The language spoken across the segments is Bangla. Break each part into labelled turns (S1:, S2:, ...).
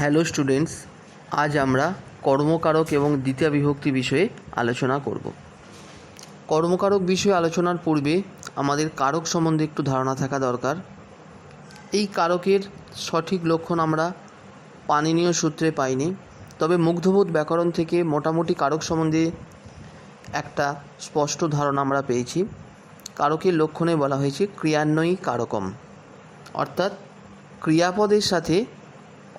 S1: হ্যালো স্টুডেন্টস, আজ আমরা কর্মকারক এবং দ্বিতীয় বিভক্তি বিষয়ে আলোচনা করব। কর্মকারক বিষয়ে আলোচনার পূর্বে আমাদের কারক সম্বন্ধে একটু ধারণা থাকা দরকার। এই কারকের সঠিক লক্ষণ আমরা পানিনীয় সূত্রে পাইনি, তবে মুগ্ধবোধ ব্যাকরণ থেকে মোটামুটি কারক সম্বন্ধে একটা স্পষ্ট ধারণা আমরা পেয়েছি। কারকের লক্ষণে বলা হয়েছে ক্রিয়ান্বয়ী কারকম, অর্থাৎ ক্রিয়াপদের সাথে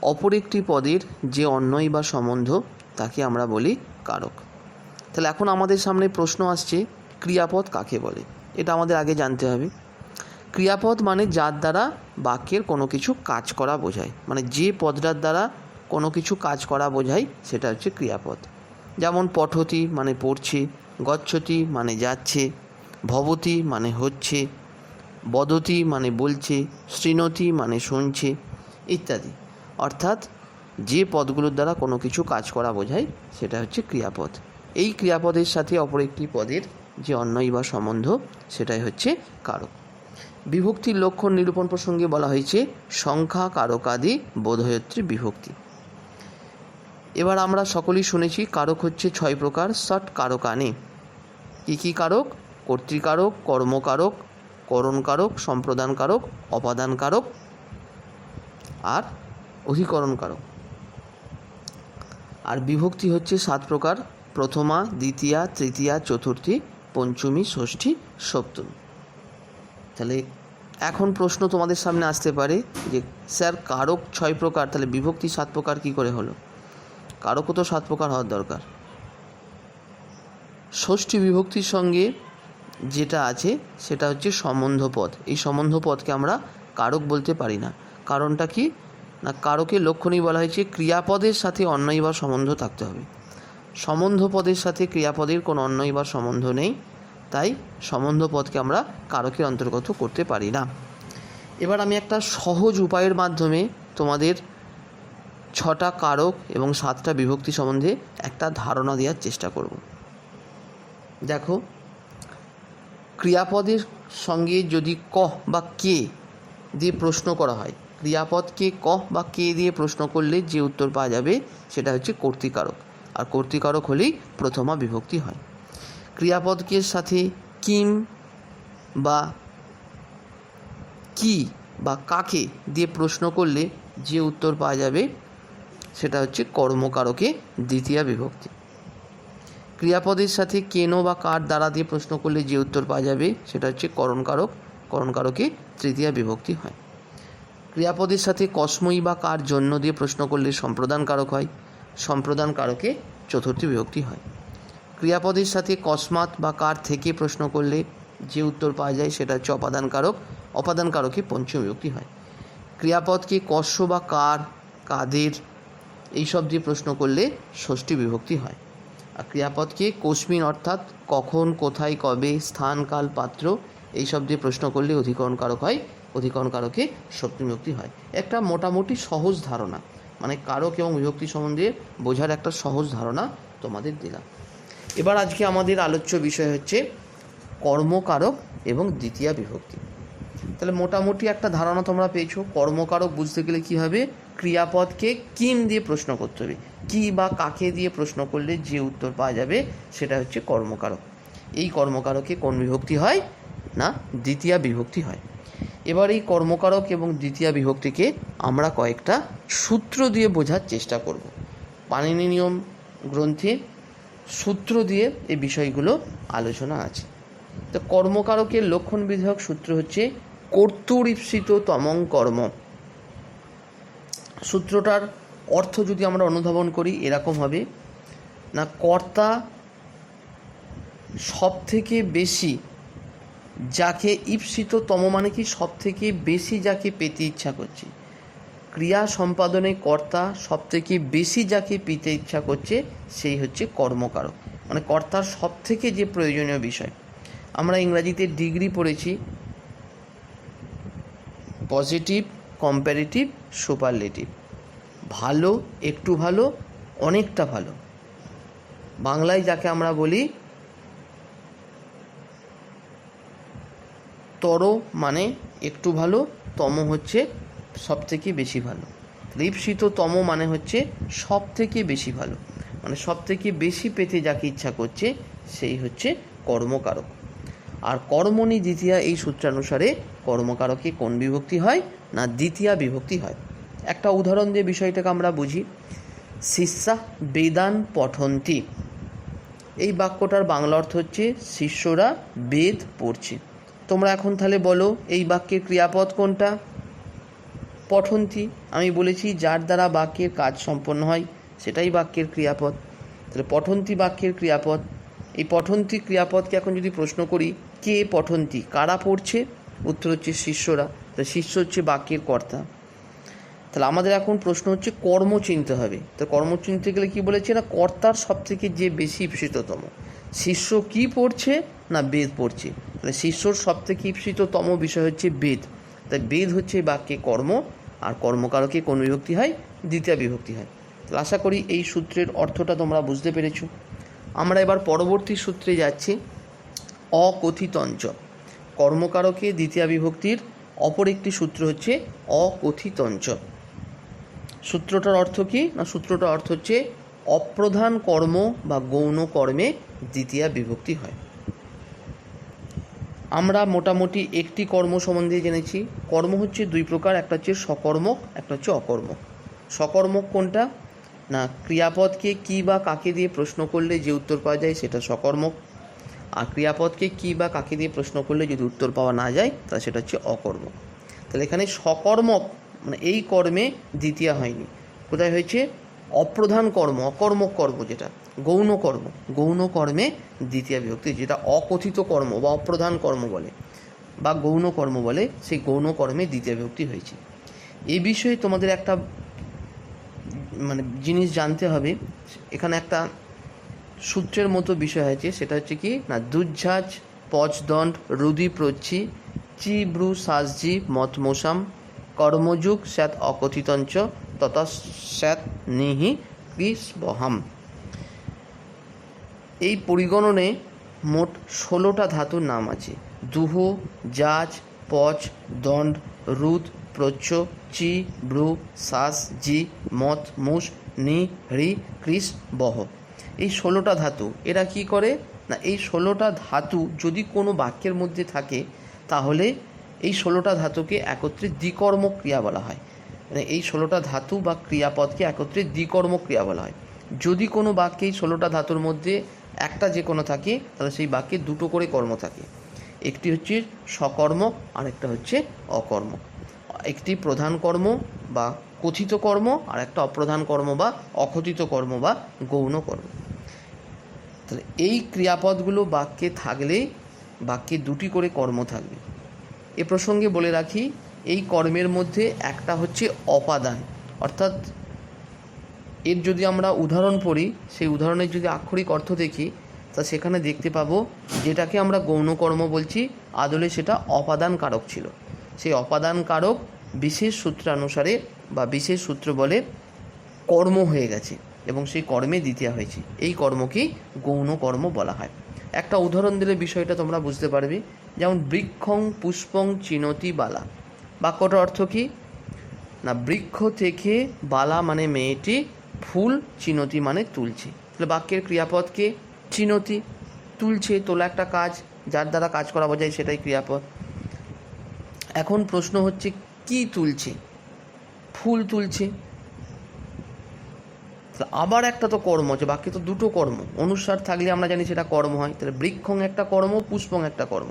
S1: অপর একটি পদের যে অন্যয় বা সম্বন্ধ, তাকে আমরা বলি কারক। তাহলে এখন আমাদের সামনে প্রশ্ন আসছে, ক্রিয়াপদ কাকে বলে? এটা আমাদের আগে জানতে হবে। ক্রিয়াপদ মানে যার দ্বারা বাক্যের কোনো কিছু কাজ করা বোঝায়। মানে যে পদটার দ্বারা কোনো কিছু কাজ করা বোঝায়, সেটা হচ্ছে ক্রিয়াপদ। যেমন পঠতি মানে পড়ছে, গচ্ছতি মানে যাচ্ছে, ভবতি মানে হচ্ছে, বদতি মানে বলছে, শ্রীনতি মানে শুনছে, ইত্যাদি। অর্থাৎ যে পদগুলোর দ্বারা কোনো কিছু কাজ করা বোঝায়, সেটা হচ্ছে ক্রিয়াপদ। এই ক্রিয়াপদের সাথে অপর একটি পদের যে অন্যয় বা সম্বন্ধ, সেটাই হচ্ছে কারক। বিভক্তির লক্ষণ নিরূপণ প্রসঙ্গে বলা হয়েছে, সংখ্যা কারকাদি বোধয়ত্রী বিভক্তি। এবার আমরা সকলেই শুনেছি কারক হচ্ছে ছয় প্রকার ষট কারকানে কী কী কারক? কর্তৃকারক, কর্মকারক, করণকারক, সম্প্রদানকারক, অপাদানকারক আর অধিকরণকারক। আর বিভক্তি হচ্ছে সাত প্রকার, প্রথমা, দ্বিতীয়া, তৃতীয়া, চতুর্থী, পঞ্চমী, ষষ্ঠী, সপ্তমী। তাহলে এখন প্রশ্ন তোমাদের সামনে আসতে পারে যে, স্যার কারক ছয় প্রকার, তাহলে বিভক্তি সাত প্রকার কি করে হলো? কারকও তো সাত প্রকার হওয়ার দরকার। ষষ্ঠী বিভক্তির সঙ্গে যেটা আছে, সেটা হচ্ছে সম্বন্ধ পদ এই সম্বন্ধ পদকে আমরা কারক বলতে পারি না। কারণটা কি? না কারকের লক্ষণেই বলা হয়েছে ক্রিয়াপদের সাথে অন্যয় বা সম্বন্ধ থাকতে হবে। সম্বন্ধ পদের সাথে ক্রিয়াপদের কোনো অন্যয় বা সম্বন্ধ নেই, তাই সম্বন্ধ পদকে আমরা কারকের অন্তর্গত করতে পারি না। এবার আমি একটা সহজ উপায়ের মাধ্যমে তোমাদের ছটা কারক এবং সাতটা বিভক্তি সম্বন্ধে একটা ধারণা দেওয়ার চেষ্টা করব। দেখো, ক্রিয়াপদের সঙ্গে যদি কহ বা কে দিয়ে প্রশ্ন করা হয় ক্রিয়াপদকে কহ বা কে দিয়ে প্রশ্ন করলে যে উত্তর পাওয়া যাবে সেটা হচ্ছে কর্তৃকারক। আর কর্তৃকারক হলেই প্রথমা বিভক্তি হয়। ক্রিয়াপদকে সাথে কিম বা কি বা কাকে দিয়ে প্রশ্ন করলে যে উত্তর পাওয়া যাবে সেটা হচ্ছে কর্মকারকে দ্বিতীয় বিভক্তি। ক্রিয়াপদের সাথে কেন বা কার দ্বারা দিয়ে প্রশ্ন করলে যে উত্তর পাওয়া যাবে সেটা হচ্ছে করণকারক। করণকারকে তৃতীয় বিভক্তি হয়। ক্রিয়াপদের সাথে কসময়ী বা কার জন্য দিয়ে প্রশ্ন করলে সম্প্রদান কারক হয়? সম্প্রদান কারকে চতুর্থী বিভক্তি হয়। ক্রিয়াপদের সাথে কসমাত বা কার থেকে প্রশ্ন করলে যে উত্তর পাওয়া যায় সেটা হচ্ছে অপাদান কারক অপাদান কারকে পঞ্চম বিভক্তি হয়। ক্রিয়াপদকে কস্য বা কার, কাদের এইসব দিয়ে প্রশ্ন করলে ষষ্ঠী বিভক্তি হয়। আর ক্রিয়াপদকে কোসমিন অর্থাৎ কখন, কোথায়, কবে, স্থান, কাল, পাত্র এইসব দিয়ে প্রশ্ন করলে অধিকরণ কারক হয় অধিকরণ কারকে সপ্তমী বিভক্তি হয়। একটা মোটামুটি সহজ ধারণা মানে কারক এবং বিভক্তি সম্বন্ধে বোঝার একটা সহজ ধারণা তোমাদের দিলাম। এবার আজকে আমাদের আলোচ্য বিষয় হচ্ছে কর্মকারক এবং দ্বিতীয় বিভক্তি। তাহলে মোটামুটি একটা ধারণা তোমরা পেয়েছ, কর্মকারক বুঝতে গেলে কী হবে? ক্রিয়াপদকে কিম দিয়ে প্রশ্ন করতে হবে। কি বা কাকে দিয়ে প্রশ্ন করলে যে উত্তর পাওয়া যাবে সেটা হচ্ছে কর্মকারক। এই কর্মকারকে কোন বিভক্তি হয় না দ্বিতীয় বিভক্তি হয়। এবার এই কর্মকারক এবং দ্বিতীয় বিভক্তিকে আমরা কয়েকটা সূত্র দিয়ে বোঝার চেষ্টা করব। পানিনি নিয়ম গ্রন্থে সূত্র দিয়ে এই বিষয়গুলো আলোচনা আছে। তো কর্মকারকের লক্ষণ বিধায়ক সূত্র হচ্ছে কর্তুরীপ্সিত তমং কর্ম। সূত্রটার অর্থ যদি আমরা অনুধাবন করি, এরকম হবে, না কর্তা সব থেকে বেশি যাকে ঈপ্সিত তম মানে কি সব থেকে বেশি যাকে পেতে ইচ্ছা করছে? ক্রিয়া সম্পাদনে কর্তা সব থেকে বেশি যাকে পেতে ইচ্ছা করছে, সেই হচ্ছে কর্মকারক। মানে কর্তার সব থেকে যে প্রয়োজনীয় বিষয়। আমরা ইংরাজিতে ডিগ্রি পড়েছি। Positive comparative superlative. ভালো, একটু ভালো, অনেকটা ভালো। বাংলায় যাকে আমরা বলি তর মানে একটু ভালো তম হচ্ছে সব থেকে বেশি ভালো। তাহলে তম মানে হচ্ছে সব থেকে বেশি ভালো। মানে সব থেকে বেশি পেতে যাকে ইচ্ছা করছে, সেই হচ্ছে কর্মকারক। আর কর্মণি দ্বিতীয়া এই সূত্রানুসারে কর্মকারকে কোন বিভক্তি হয়? না, দ্বিতীয়া বিভক্তি হয়। একটা উদাহরণ দিয়ে বিষয়টাকে আমরা বুঝি। শিষ্যা বেদান পঠন্তি। এই বাক্যটার বাংলা অর্থ হচ্ছে, শিষ্যরা বেদ পড়ছে। তোমরা এখন তাহলে বলো, এই বাক্যের ক্রিয়াপদ কোনটা? পঠন্তি, আমি বলেছি যার দ্বারা বাক্যের কাজ সম্পন্ন হয়, সেটাই বাক্যের ক্রিয়াপদ। তাহলে পঠন্তি বাক্যের ক্রিয়াপদ। এই পঠন্তি ক্রিয়াপদকে এখন যদি প্রশ্ন করি, কে পঠন্তি? কারা পড়ছে? উত্তর হচ্ছে শিষ্যরা। তাহলে শিষ্য হচ্ছে বাক্যের কর্তা। তাহলে আমাদের এখন প্রশ্ন হচ্ছে কর্ম চিনতে হবে। তো কর্ম চিনতে গেলে কি বলেছে না, কর্তার সব থেকে যে বেশি ঈপ্সিততম শিষ্য কি পড়ছে না বেদ পড়ছে? তাহলে শিষ্যর সব থেকে ঈপ্সিততম বিষয় হচ্ছে বেদ। তাই বেদ হচ্ছে বাক্যে কর্ম, আর কর্মকারকে কোন বিভক্তি হয়? দ্বিতীয় বিভক্তি হয়। আশা করি এই সূত্রের অর্থটা তোমরা বুঝতে পেরেছ। আমরা এবার পরবর্তী সূত্রে যাচ্ছি। অকথিতঞ্চ। কর্মকারকে দ্বিতীয় বিভক্তির অপর একটি সূত্র হচ্ছে অকথিতঞ্চ। সূত্রটার অর্থ কি? না সূত্রটার অর্থ হচ্ছে অপ্রধান কর্ম বা গৌণ কর্মে দ্বিতীয় বিভক্তি হয়। আমরা মোটামুটি একটি কর্ম সম্বন্ধে জেনেছি। কর্ম হচ্ছে দুই প্রকার, একটা হচ্ছে সকর্মক একটা হচ্ছে অকর্মক। সকর্মক কোনটা? না, ক্রিয়াপদকে কি বা কাকে দিয়ে প্রশ্ন করলে যে উত্তর পাওয়া যায় সেটা সকর্মক আর ক্রিয়াপদকে কি বা কাকে দিয়ে প্রশ্ন করলে যদি উত্তর পাওয়া না যায় তা সেটা হচ্ছে অকর্মক। তাহলে এখানে সকর্মক মানে এই কর্মে দ্বিতীয় হয়নি। কোথায় হয়েছে? অপ্রধান কর্ম, অকর্মক কর্ম যেটা। গৌণ কর্ম, গৌণ কর্মে দ্বিতীয় বিভক্তি, যেটা অকথিত কর্ম বা অপ্রধান কর্ম বলে, বা গৌণ কর্ম বলে, সেই গৌণ কর্মে দ্বিতীয় বিভক্তি হয়েছে। এই বিষয়ে তোমাদের একটা মানে জিনিস জানতে হবে, এখানে একটা সূত্রের মতো বিষয় আছে, সেটা হচ্ছে কি, না, দুর্ঝাজ, পচদণ্ড, রুদি প্রচ্ছি চি ব্রু সাজজি মত মোসাম কর্মযুগ স্যাত অকথিতঞ্চ তথা স্যাত নিহি ক্রিস বহাম এই পরিগণনে মোট ষোলোটা ধাতুর নাম আছে। দুহ, জাজ, পচ, দণ্ড রুদ প্রচ্ছ, চি, ব্রু শ্বাস জি, মত মুস নি হৃ ক্রিস বহ। এই ষোলোটা ধাতু, এরা কি করে? না, এই ষোলোটা ধাতু যদি কোনো বাক্যের মধ্যে থাকে, তাহলে এই ষোলোটা ধাতুকে একত্রে দ্বিকর্ম ক্রিয়া বলা হয়। মানে এই ষোলোটা ধাতু বা ক্রিয়াপদকে একত্রে দ্বিকর্ম ক্রিয়া বলা হয়। যদি কোনো বাক্যে এই ষোলোটা ধাতুর মধ্যে একটা যে কোনো থাকে, তাহলে সেই বাক্যে দুটো করে কর্ম থাকে। একটি হচ্ছে সকর্ম আর একটা হচ্ছে অকর্ম। একটি প্রধান কর্ম বা কথিত কর্ম আর একটা অপ্রধান কর্ম বা অকথিত কর্ম বা গৌণ কর্ম। তাহলে এই ক্রিয়াপদগুলো বাক্যে থাকলে বাক্যে দুটি করে কর্ম থাকবে। এ প্রসঙ্গে বলে রাখি, এই কর্মের মধ্যে একটা হচ্ছে অপাদান, অর্থাৎ এর যদি আমরা উদাহরণ পড়ি, সেই উদাহরণের যদি আক্ষরিক অর্থ দেখি, তা সেখানে দেখতে পাবো যেটাকে আমরা গৌণকর্ম বলছি, আদলে সেটা অপাদান কারক ছিল। সেই অপাদান কারক বিশেষ সূত্রানুসারে বা বিশেষ সূত্র বলে কর্ম হয়ে গেছে এবং সেই কর্মে দ্বিতীয় হয়েছে। এই কর্মকেই গৌণ কর্ম বলা হয়। একটা উদাহরণ দিলে বিষয়টা তোমরা বুঝতে পারবে। যেমন বৃক্ষং পুষ্পং চিনতি বালা। বাক্যটার অর্থ কি? না, বৃক্ষ থেকে বালা মানে মেয়েটি ফুল চিনতি মানে তুলছে। তাহলে বাক্যের ক্রিয়াপদকে চিনতি। তুলছে, তোলা একটা কাজ, যার দ্বারা কাজ করা বোঝায় সেটাই ক্রিয়াপদ। এখন প্রশ্ন হচ্ছে, কি তুলছে? ফুল তুলছে। আবার একটা তো কর্ম আছে, বাক্যে তো দুটো কর্ম। অনুসার থাকলে আমরা জানি সেটা কর্ম হয়। তাহলে বৃক্ষং একটা কর্ম, পুষ্পং একটা কর্ম।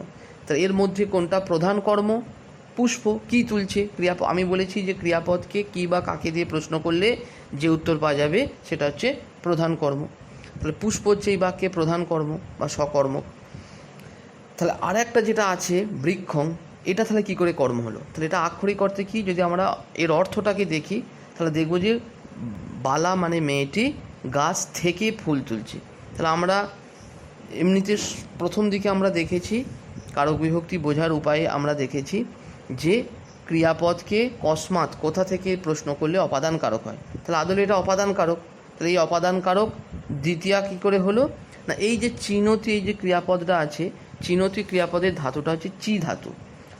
S1: তাহলে এর মধ্যে কোনটা প্রধান কর্ম? পুষ্প কি তুলছে ক্রিয়াপদ আমি বলেছি যে ক্রিয়াপদকে কি বা কাকে দিয়ে প্রশ্ন করলে যে উত্তর পাওয়া যাবে সেটা হচ্ছে প্রধান কর্ম। তাহলে পুষ্প হচ্ছে এই বাক্যে প্রধান কর্ম বা সকর্ম তাহলে আর একটা যেটা আছে, বৃক্ষং, এটা তাহলে কি করে কর্ম হলো? তাহলে এটা আক্ষরিক অর্থে কি? যদি আমরা এর অর্থটাকে দেখি, তাহলে দেখব যে বালা মানে মেয়েটি গাছ থেকে ফুল তুলছে। তাহলে আমরা এমনিতে প্রথম দিকে আমরা দেখেছি, কারক বিভক্তি বোঝার উপায়ে আমরা দেখেছি যে ক্রিয়াপদকে কসমাত কোথা থেকে প্রশ্ন করলে অপাদান কারক হয়। তাহলে আদলে এটা অপাদান কারক তাহলে এই অপাদান কারক দ্বিতীয়া কী করে হলো? না, এই যে চিনতি, এই যে ক্রিয়াপদটা আছে, চিনতি ক্রিয়াপদের ধাতুটা হচ্ছে চি ধাতু।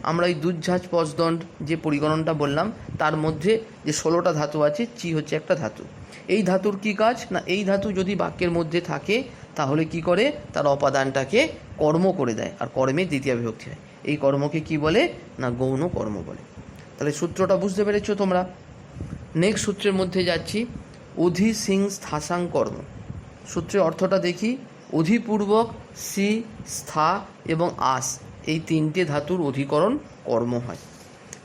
S1: আমরা এই দুধঝাঁজ পশদণ্ড যে পরিগণনটা বললাম, তার মধ্যে যে ষোলোটা ধাতু আছে, চি হচ্ছে একটা ধাতু। এই ধাতুর কি কাজ? না, এই ধাতু যদি বাক্যের মধ্যে থাকে, তাহলে কি করে? তার অপাদানটাকে কর্ম করে দেয়, আর কর্মের দ্বিতীয় বিভক্তি হয়। এই কর্মকে কি বলে না গৌণ কর্ম বলে। তাহলে সূত্রটা বুঝতে পেরেছ তোমরা? নেক্সট সূত্রের মধ্যে যাচ্ছি। অধি সিং স্থাসাং কর্ম। সূত্রের অর্থটা দেখি। অধিপূর্বক, সি, স্থা এবং আস এই তিনটে ধাতুর অধিকরণ কর্ম হয়।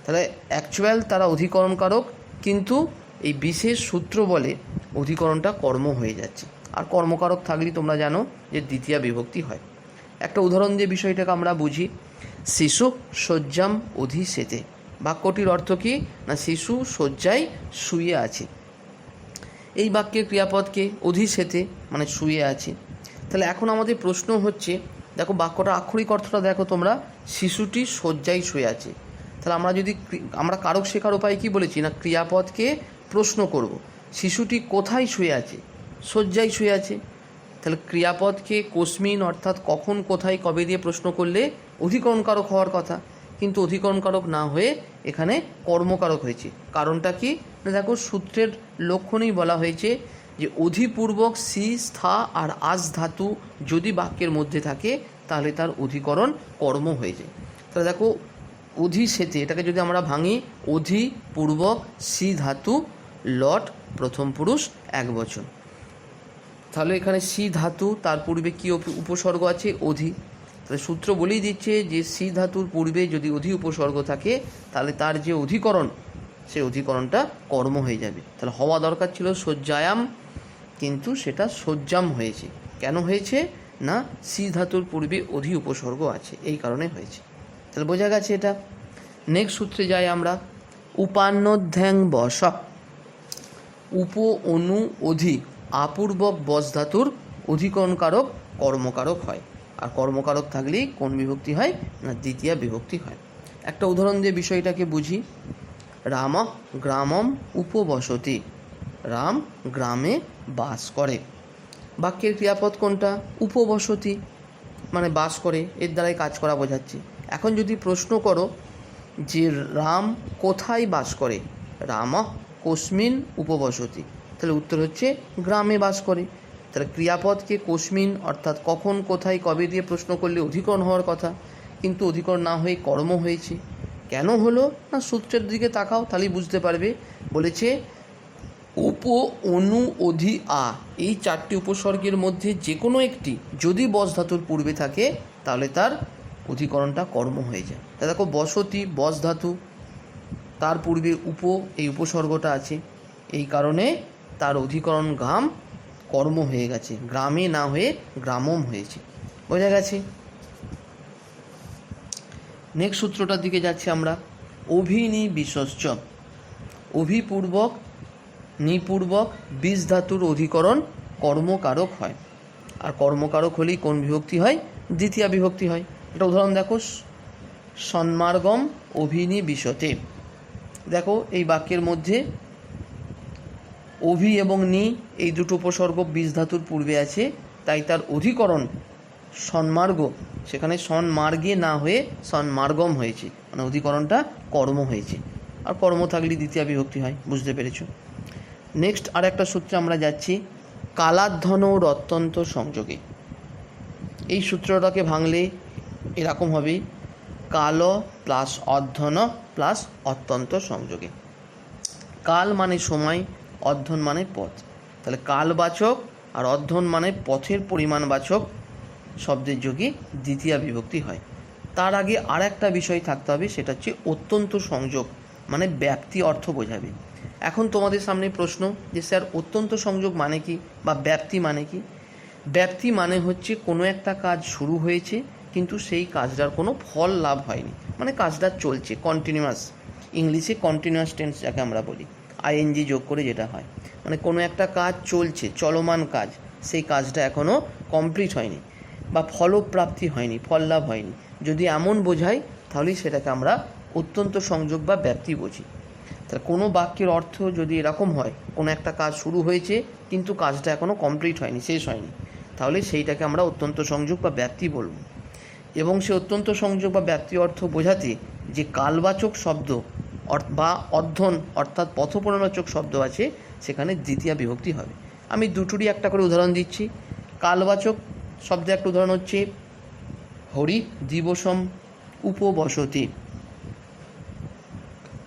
S1: তাহলে অ্যাকচুয়াল তারা অধিকরণকারক, কিন্তু এই বিশেষ সূত্র বলে অধিকরণটা কর্ম হয়ে যাচ্ছে। আর কর্মকারক থাকলেই তোমরা জানো যে দ্বিতীয় বিভক্তি হয়। একটা উদাহরণ দিয়ে বিষয়টাকে আমরা বুঝি। শিশু শয্যাম অধিশেতে বাক্যটির অর্থ কি? না, শিশু শয্যায় শুয়ে আছে। এই বাক্যের ক্রিয়াপদকে অধিশেতে মানে শুয়ে আছে। তাহলে এখন আমাদের প্রশ্ন হচ্ছে, দেখো বাক্যটা আক্ষরিক অর্থটা দেখো তোমরা, শিশুটি শয্যায় শুয়ে আছে। তাহলে আমরা যদি আমরা কারক শেখার উপায় কি বলেছি? না ক্রিয়াপদকে প্রশ্ন করব, শিশুটি কোথায় শুয়ে আছে? শয্যায় শুয়ে আছে। তাহলে ক্রিয়াপদকে কোসমিন অর্থাৎ কখন, কোথায়, কবে দিয়ে প্রশ্ন করলে অধিকরণকারক হওয়ার কথা। কিন্তু অধিকরণকারক না হয়ে এখানে কর্মকারক হয়েছে। কারণটা কি? না, দেখো, সূত্রের লক্ষণেই বলা হয়েছে যে অধিপূর্বক সি, স্থা আর আজ ধাতু যদি বাক্যের মধ্যে থাকে, তাহলে তার অধিকরণ কর্ম হয়ে যায়। তাহলে দেখো অধি সেতে এটাকে যদি আমরা ভাঙি অধি পূর্বক সি ধাতু, লট, প্রথম পুরুষ, এক বচন। তাহলে এখানে সি ধাতু, তার পূর্বে কী উপসর্গ আছে? অধি। তাহলে সূত্র বলেই দিচ্ছে যে সি ধাতুর পূর্বে যদি অধি উপসর্গ থাকে, তাহলে তার যে অধিকরণ সে অধিকরণটা কর্ম হয়ে যাবে। তাহলে হওয়া দরকার ছিল শয্যায়াম, কিন্তু সেটা শয্যাম হয়েছে। কেন হয়েছে? না, সি ধাতুর পূর্বে অধি উপসর্গ আছে, এই কারণে হয়েছে। তাহলে বোঝা গেছে এটা। নেক্সট সূত্রে যাই আমরা। উপান্নধ্যাং বস। উপ অনু অধি আপূর্বক বস ধাতুর অধিকরণকারক, কর্মকারক হয়। আর কর্মকারক থাকলেই কোন বিভক্তি হয় না দ্বিতীয় বিভক্তি হয়। একটা উদাহরণ দিয়ে বিষয়টাকে বুঝি। রাম গ্রামম উপবসতি। রাম গ্রামে বাস করে। বাক্যের ক্রিয়াপদ কোনটা? উপবসতি। মানে বাস করে, এর দ্বারাই কাজ করা বোঝাচ্ছে। এখন যদি প্রশ্ন করো যে রাম কোথায় বাস করে? রাম কস্মিন উপবসতি। তাহলে উত্তর হচ্ছে গ্রামে বাস করে। তাহলে ক্রিয়াপদকে কোসমিন অর্থাৎ কখন, কোথায়, কবে দিয়ে প্রশ্ন করলে অধিকরণ হওয়ার কথা? কিন্তু অধিকরণ না হয়ে কর্ম হয়েছে। কেন হলো? না, সূত্রের দিকে তাকাও, তাহলেই বুঝতে পারবে। বলেছে, উপ, অনু, অধি, আ। এই চারটি উপসর্গের মধ্যে যে কোনো একটি যদি বস ধাতুর পূর্বে থাকে, তাহলে তার অধিকরণটা কর্ম হয়ে যায়। তা দেখো, বসতি, বস ধাতু, তার পূর্বে উপ, এই উপসর্গটা আছে। এই কারণে তার অধিকরণ গ্রাম কর্ম হয়ে গেছে, গ্রামে না হয়ে গ্রামম হয়েছে। বোঝা গেছে? নেক্সট সূত্রটার দিকে যাচ্ছি আমরা। অভিনি বিশ্বস্চ অভিপূর্বক, নিপূর্বক বীজ ধাতুর অধিকরণ কর্মকারক হয়। আর কর্মকারক হলেই কোন বিভক্তি হয়? দ্বিতীয় বিভক্তি হয়। এটা উদাহরণ দেখো। সন্মার্গম অভিনি বিশতে দেখো এই বাক্যের মধ্যে অভি এবং নি এই দুটো উপসর্গ বীজ ধাতুর পূর্বে আছে, তাই তার অধিকরণ সন্মার্গ, সেখানে সন্মার্গে না হয়ে সন্মার্গম হয়েছে মানে অধিকরণটা কর্ম হয়েছে। আর কর্ম থাকলে দ্বিতীয় বিভক্তি হয়, বুঝতে পেরেছ? নেক্সট আর একটা সূত্রে আমরা যাচ্ছি কালাধ্বন ও অত্যন্ত সংযোগে। এই সূত্রটাকে ভাঙলে এরকম হবে, কাল প্লাস অধ্যন প্লাস অত্যন্ত সংযোগে। কাল মানে সময় অধ্যন মানে পথ। তাহলে কালবাচক আর অধ্যন মানে পথের পরিমাণবাচক শব্দের যোগে দ্বিতীয় বিভক্তি হয়। তার আগে আর একটা বিষয় থাকতে হবে, সেটা হচ্ছে অত্যন্ত সংযোগ মানে ব্যাপ্তি অর্থ বোঝাবে। এখন তোমাদের সামনে প্রশ্ন যে, স্যার, অত্যন্ত সংযোগ মানে কি বা ব্যাপ্তি মানে কি? ব্যাপ্তি মানে হচ্ছে কোনো একটা কাজ শুরু হয়েছে, কিন্তু সেই কাজটার কোনো ফল লাভ হয়নি। মানে কাজটা চলছে কন্টিনিউয়াস ইংলিশে কন্টিনিউয়াস টেন্স যাকে আমরা বলি। আইএনজি যোগ করে যেটা হয়। মানে কোনো একটা কাজ চলছে, চলমান কাজ, সেই কাজটা এখনও কমপ্লিট হয়নি বা ফলপ্রাপ্তি হয়নি ফল লাভ হয়নি। যদি এমন বোঝাই, তাহলেই সেটাকে আমরা অত্যন্ত সংযোগ বা ব্যাপ্তি বুঝি। তাহলে কোনো বাক্যের অর্থ যদি এরকম হয়, কোনো একটা কাজ শুরু হয়েছে, কিন্তু কাজটা এখনও কমপ্লিট হয়নি, শেষ হয়নি, তাহলে সেইটাকে আমরা অত্যন্ত সংযোগ বা ব্যাপ্তি বলব। এবং সে অত্যন্ত সংযোগ বা ব্যাপ্তি অর্থ বোঝাতে যে কালবাচক শব্দ বা অধ্যন অর্থাৎ পথপ্রণবাচক শব্দ আছে, সেখানে দ্বিতীয় বিভক্তি হবে। আমি দুটোরই একটা করে উদাহরণ দিচ্ছি। কালবাচক শব্দের একটা উদাহরণ হচ্ছে, হরি দিবসম উপবসতি।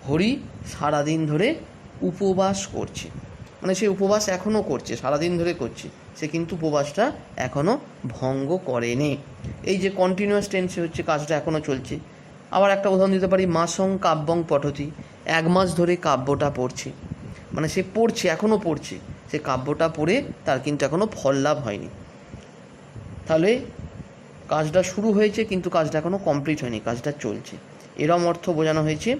S1: হরি সারাদিন ধরে উপবাস করছে। মানে সে উপবাস এখনও করছে, সারাদিন ধরে করছে। সে কিন্তু উপবাসটা এখনও ভঙ্গ করেনি। এই যে কন্টিনিউয়াস টেন্সে হচ্ছে কাজটা এখনও চলছে। আবার একটা উদাহরণ দিতে পারি, মাসং কাব্যং পঠতি। এক মাস ধরে কাব্যটা পড়ছে। মানে সে পড়ছে এখনও পড়ছে। সে কাব্যটা পড়ে তার কিন্তু এখনও ফল লাভ হয়নি। তাহলে কাজটা শুরু হয়েছে, কিন্তু কাজটা এখনও কমপ্লিট হয়নি, কাজটা চলছে। এরম অর্থ বোঝানো হয়েছে,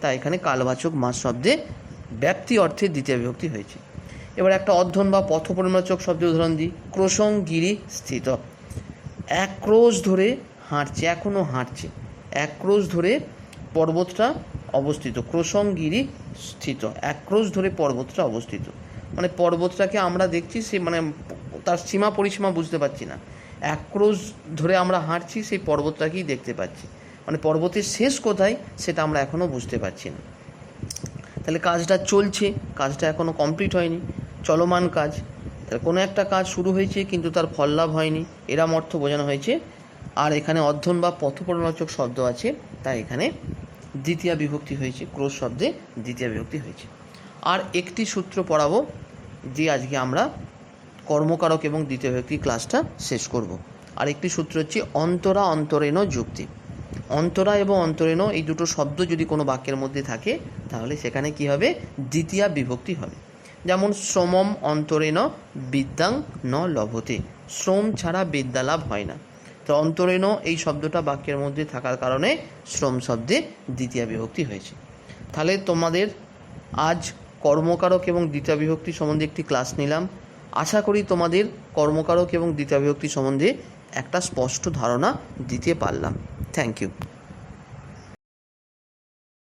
S1: তাই এখানে কালবাচক মাস শব্দে ব্যক্তি অর্থে দ্বিতীয় বিভক্তি হয়েছে। এবার একটা অধ্যয়ন বা পথপরিমাচক শব্দের উদাহরণ দিই, ক্রোশং গিরি স্থিত। এক ক্রোশ ধরে হাঁটছে এখনও হাঁটছে। এক ক্রোশ ধরে পর্বতটা অবস্থিত। ক্রোশংগিরি স্থিত। এক ক্রোশ ধরে পর্বতটা অবস্থিত। মানে পর্বতটাকে আমরা দেখছি, সে মানে তার সীমা পরিসীমা বুঝতে পারছি না। এক ক্রোশ ধরে আমরা হাঁটছি, সেই পর্বতটাকেই দেখতে পাচ্ছি। মানে পর্বতের শেষ কোথায় সেটা আমরা এখনও বুঝতে পারছি না। তাহলে কাজটা চলছে, কাজটা এখনও কমপ্লিট হয়নি। চলমান কাজ। তাহলে কোনো একটা কাজ শুরু হয়েছে, কিন্তু তার ফল লাভ হয়নি। এরম অর্থ বোঝানো হয়েছে আর এখানে অধ্যয়ন বা পথপরিমাচক শব্দ আছে, তাই এখানে দ্বিতীয় বিভক্তি হয়েছে ক্রোশ শব্দে দ্বিতীয় বিভক্তি হয়েছে। আর একটি সূত্র পড়াবো, যে আজকে আমরা কর্মকারক এবং দ্বিতীয় বিভক্তি ক্লাসটা শেষ করব। আর একটি সূত্র হচ্ছে অন্তরা অন্তরেণ যুক্তি। অন্তরা এবং অন্তরেণ এই দুটো শব্দ যদি কোনো বাক্যের মধ্যে থাকে, তাহলে সেখানে কি হবে? দ্বিতীয় বিভক্তি হবে। যেমন, শ্রমম অন্তরেণ বিদ্যাং ন লভতে। শ্রম ছাড়া বিদ্যা লাভ হয় না। তো অন্তরেণ এই শব্দটা বাক্যের মধ্যে থাকার কারণে শ্রম শব্দে দ্বিতীয় বিভক্তি হয়েছে। তাহলে তোমাদের আজ কর্মকারক এবং দ্বিতীয় বিভক্তি সম্বন্ধে একটি ক্লাস নিলাম। আশা করি তোমাদের কর্মকারক এবং দ্বিতীয় বিভক্তি সম্বন্ধে একটা স্পষ্ট ধারণা দিতে পারলাম। Thank you